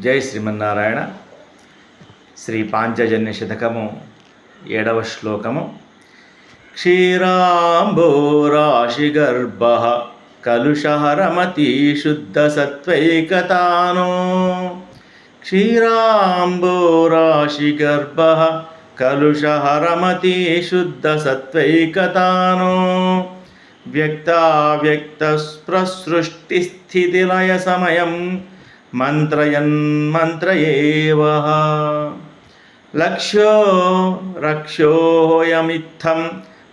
జై శ్రీమన్నారాయణ. శ్రీ పాంచజన్య శతకము ఏడవ శ్లోకము. క్షీరాంబోరాశిగర్భ కలుషహరమతి శుద్ధ సత్వైకతానో. క్షీరాంబోరాశిగర్భ కలుషహరమతి శుద్ధ సత్వైకతానో. వ్యక్తావ్యక్తస్ప్రసృష్టిస్థితిలయ సమయం మంత్రయన్ మంత్రయేవ లక్ష్యో రక్షోయమిత్థం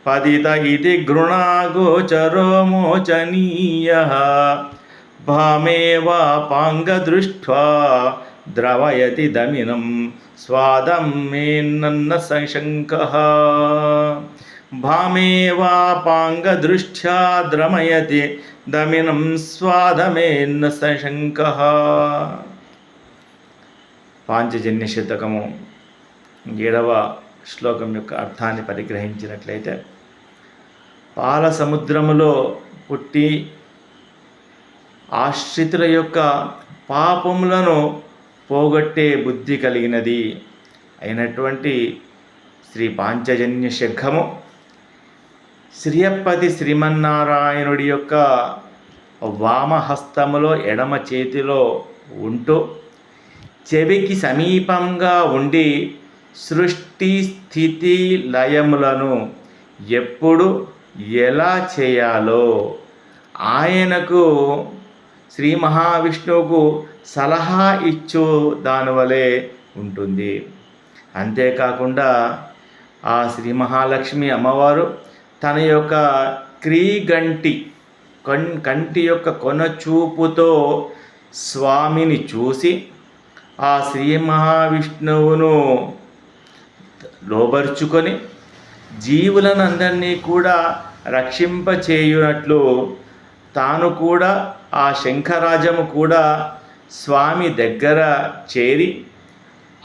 పదిత ఇది గృణాగోచరో మోచనీయ భామేవాపాంగదృష్ట్వా ద్రవయతి దమినం స్వాదం మేన్నన్న సంశంక భామేవాపాంగదృష్ట్యా ద్రమయతి దమినం స్వాదమేన్న సశంక పాంచజన్య శతకము ఏడవ శ్లోకం యొక్క అర్థాన్ని పరిగ్రహించినట్లయితే పాల సముద్రములో పుట్టి ఆశ్రితుల యొక్క పాపములను పోగొట్టే బుద్ధి కలిగినది అయినటువంటి శ్రీ పాంచజన్య శంఖము శ్రీయప్పతి శ్రీమన్నారాయణుడి యొక్క వామహస్తములో ఎడమ చేతిలో ఉంటూ చెవికి సమీపంగా ఉండి సృష్టి స్థితి లయములను ఎప్పుడు ఎలా చేయాలో ఆయనకు శ్రీ మహావిష్ణువుకు సలహా ఇచ్చు దానివలే ఉంటుంది. అంతేకాకుండా ఆ శ్రీ మహాలక్ష్మి అమ్మవారు తన యొక్క క్రీగంటి కన్ కంటి యొక్క కొనచూపుతో స్వామిని చూసి ఆ శ్రీ మహావిష్ణువును లోబర్చుకొని జీవులను అందరినీ కూడా రక్షింపచేయునట్లు తాను కూడా ఆ శంఖరాజము కూడా స్వామి దగ్గర చేరి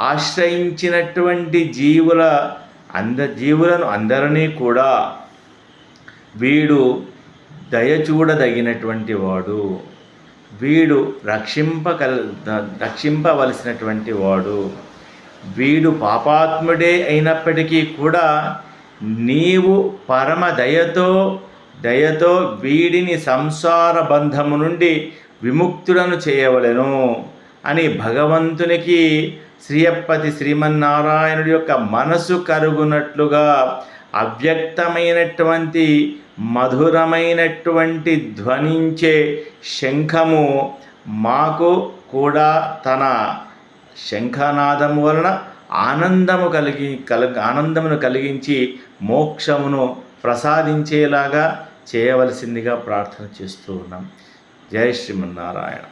ఆశ్రయించినటువంటి జీవుల అంద జీవులను అందరినీ కూడా వీడు దయచూడదగినటువంటి వాడు వీడు రక్షింపకల్ రక్షింపవలసినటువంటి వాడు. వీడు పాపాత్ముడే అయినప్పటికీ కూడా నీవు పరమ దయతో దయతో వీడిని సంసార బంధము నుండి విముక్తులను చేయవలెను అని భగవంతునికి శ్రీయప్పతి శ్రీమన్నారాయణుడి యొక్క మనసు కరుగునట్లుగా అవ్యక్తమైనటువంటి మధురమైనటువంటి ధ్వనించే శంఖము మాకు కూడా తన శంఖనాదము వలన ఆనందము కలిగి కల ఆనందమును కలిగించి మోక్షమును ప్రసాదించేలాగా చేయవలసిందిగా ప్రార్థన చేస్తూ ఉన్నాం. జయ శ్రీమన్నారాయణ.